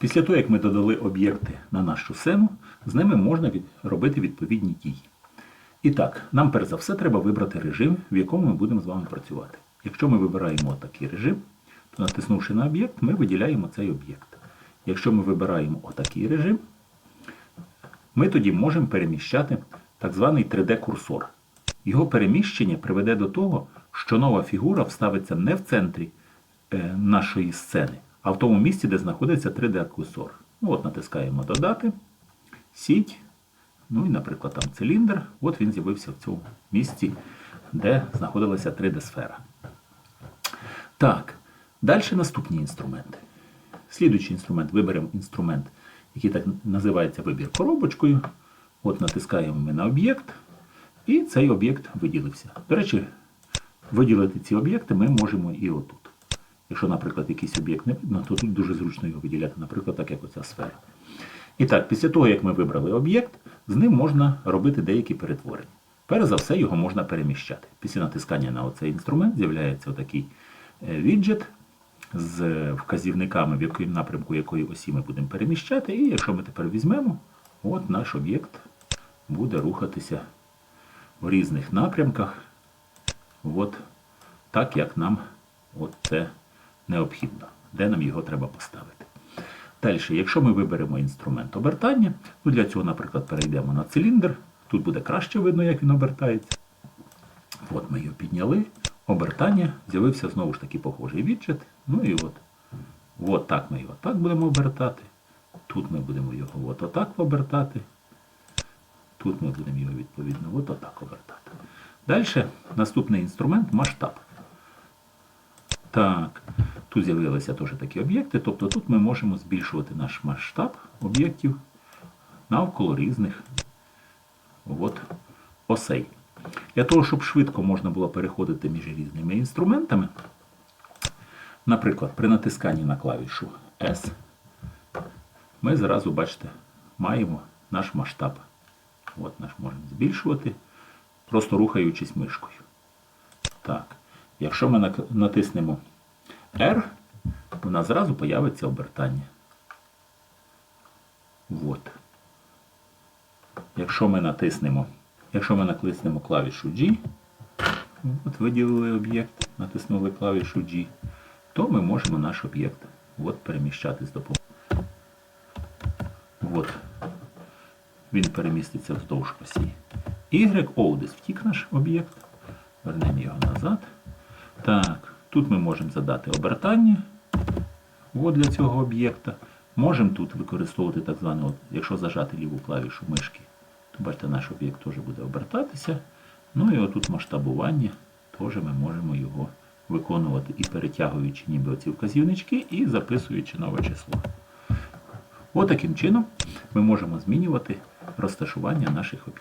Після того, як ми додали об'єкти на нашу сцену, з ними можна від- робити відповідні дії. І так, нам перш за все треба вибрати режим, в якому ми будемо з вами працювати. Якщо ми вибираємо такий режим, то натиснувши на об'єкт, ми виділяємо цей об'єкт. Якщо ми вибираємо отакий режим, ми тоді можемо переміщати так званий 3D-курсор. Його переміщення приведе до того, що нова фігура вставиться не в центрі е, нашої сцени, а в тому місці, де знаходиться 3D-курсор. Ну, от натискаємо Додати, сіть, ну і, наприклад, там циліндр. От він з'явився в цьому місці, де знаходилася 3D-сфера. Так, далі наступні інструменти. Слідуючий інструмент виберемо інструмент, який так називається вибір коробочкою. От натискаємо ми на об'єкт, і цей об'єкт виділився. До речі, виділити ці об'єкти ми можемо і отут. Якщо, наприклад, якийсь об'єкт не видно, то тут дуже зручно його виділяти, наприклад, так як оця сфера. І так, після того, як ми вибрали об'єкт, з ним можна робити деякі перетворення. Перш за все, його можна переміщати. Після натискання на оцей інструмент з'являється отакий е, віджет з вказівниками, в якому напрямку якої осі ми будемо переміщати. І якщо ми тепер візьмемо, от наш об'єкт буде рухатися в різних напрямках, от так, як нам от це необхідно, де нам його треба поставити. Далі, якщо ми виберемо інструмент обертання, ну для цього, наприклад, перейдемо на циліндр. Тут буде краще видно, як він обертається. От ми його підняли. Обертання, з'явився знову ж таки похожий віджит. Ну і от. От так ми його так будемо обертати. Тут ми будемо його от отак обертати. Тут ми будемо його відповідно от отак обертати. Далі наступний інструмент масштаб. Так, тут з'явилися теж такі об'єкти. Тобто тут ми можемо збільшувати наш масштаб об'єктів навколо різних от, осей. Для того, щоб швидко можна було переходити між різними інструментами, наприклад, при натисканні на клавішу S, ми зразу, бачите, маємо наш масштаб. От наш можемо збільшувати, просто рухаючись мишкою. Так. Якщо ми натиснемо R, у нас зразу появиться обертання. От. Якщо ми натиснемо, якщо ми натиснемо клавішу G, от виділили об'єкт, натиснули клавішу G, то ми можемо наш об'єкт от переміщати з допомогою. От. Він переміститься вздовж осі. Y, O, десь втік наш об'єкт. Вернемо його назад. Так, тут ми можемо задати обертання от для цього об'єкта. Можемо тут використовувати так зване, якщо зажати ліву клавішу мишки, то бачите, наш об'єкт теж буде обертатися. Ну і отут масштабування, теж ми можемо його виконувати і перетягуючи ніби оці вказівнички, і записуючи нове число. От чином ми можемо змінювати розташування наших об'єктів.